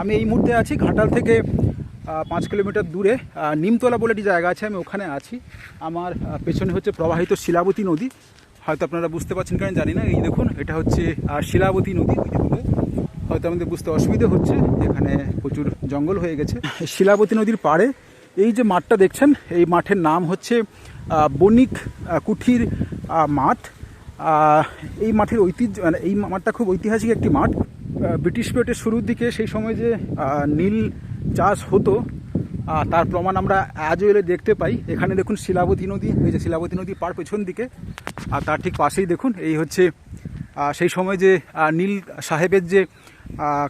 আমি এই মুহূর্তে আছি ঘাটাল থেকে পাঁচ কিলোমিটার দূরে নিমতলা বলে একটি জায়গা আছে, আমি ওখানে আছি। আমার পেছনে হচ্ছে প্রবাহিত শিলাবতী নদী। হয়তো আপনারা বুঝতে পারছেন কেন জানি না। এই দেখুন, এটা হচ্ছে শিলাবতী নদী হয়তো আমাদের বুঝতে অসুবিধে হচ্ছে, এখানে প্রচুর জঙ্গল হয়ে গেছে। শিলাবতী নদীর পাড়ে, এই যে মাঠটা দেখছেন, এই মাঠের নাম হচ্ছে বণিক কুঠির মাঠ। এই মাঠের ঐতিহ্য মানে এই মাঠটা খুব ঐতিহাসিক একটি মাঠ। ব্রিটিশ পিরিয়ডের শুরুর দিকে সেই সময় যে নীল চাষ হতো তার প্রমাণ আমরা আজও এলে দেখতে পাই। এখানে দেখুন শিলাবতী নদী, এই যে শিলাবতী নদী পার পেছন দিকে, আর তার ঠিক পাশেই দেখুন, এই হচ্ছে সেই সময় যে নীল সাহেবের যে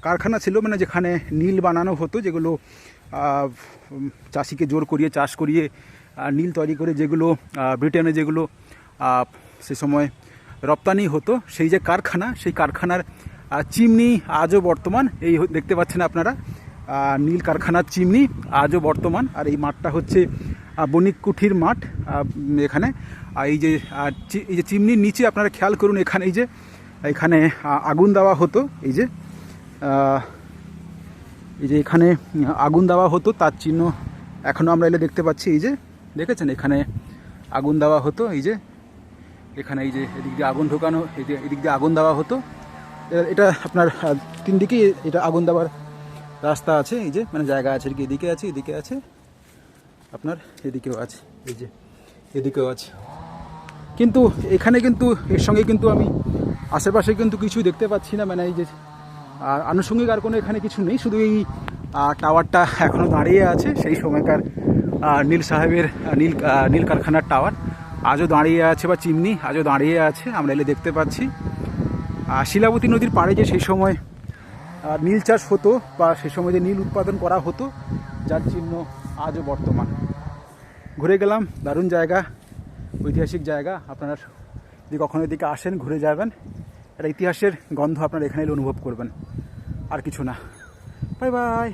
কারখানা ছিল মানে যেখানে নীল বানানো হতো, যেগুলো চাষিকে জোর করিয়ে, চাষ করিয়ে নীল তৈরি করে যেগুলো ব্রিটেনে যেগুলো সে সময় রপ্তানি হতো, সেই যে কারখানা, সেই কারখানার চিমনি আজও বর্তমান, এই দেখতে পাচ্ছেন আপনারা নীল কারখানার চিমনি আজও বর্তমান, আর এই মাঠটা হচ্ছে বণিক কুঠির মাঠ এখানে। এই যে এই যে চিমনির নিচে আপনারা খেয়াল করুন এখানে, এই যে, এখানে আগুন দেওয়া হতো, এই যে এই যে এখানে আগুন দেওয়া হতো, তার চিহ্ন এখনও আমরা এলে দেখতে পাচ্ছি, এই যে, দেখেছেন? এখানে আগুন দেওয়া হতো, এই যে, এখানে এই যে এদিক দিয়ে আগুন ঢোকানো এদিক দিয়ে আগুন দেওয়া হতো। এটা আপনার তিন দিকেই এটা আগুন দেওয়ার রাস্তা আছে, এই যে মানে জায়গা আছে আর কি এদিকে আছে এদিকে আছে, আপনার এদিকেও আছে, এই যে, এদিকেও আছে। কিন্তু এখানে কিন্তু, এর সঙ্গে কিন্তু আমি আশেপাশে কিন্তু কিছু দেখতে পাচ্ছি না মানে এই যে, আর আনুষঙ্গিক আর কোনো এখানে কিছু নেই, শুধু এই টাওয়ারটা এখনও দাঁড়িয়ে আছে, সেই সময়কার নীল সাহেবের নীল নীল কারখানার টাওয়ার। আজও দাঁড়িয়ে আছে বা চিমনি, আজও দাঁড়িয়ে আছে, আমরা এলে দেখতে পাচ্ছি। শিলাবতী নদীর পাড়ে যে সেই সময় নীল চাষ হতো বা সেই সময় যে নীল উৎপাদন করা হতো, যার চিহ্ন আজও বর্তমান। ঘুরে গেলাম, দারুণ জায়গা, ঐতিহাসিক জায়গা। আপনারা যদি কখনো এদিকে আসেন, ঘুরে যাবেন। একটা ইতিহাসের গন্ধ আপনারা এখানে অনুভব করবেন। আর কিছু না। Bye bye.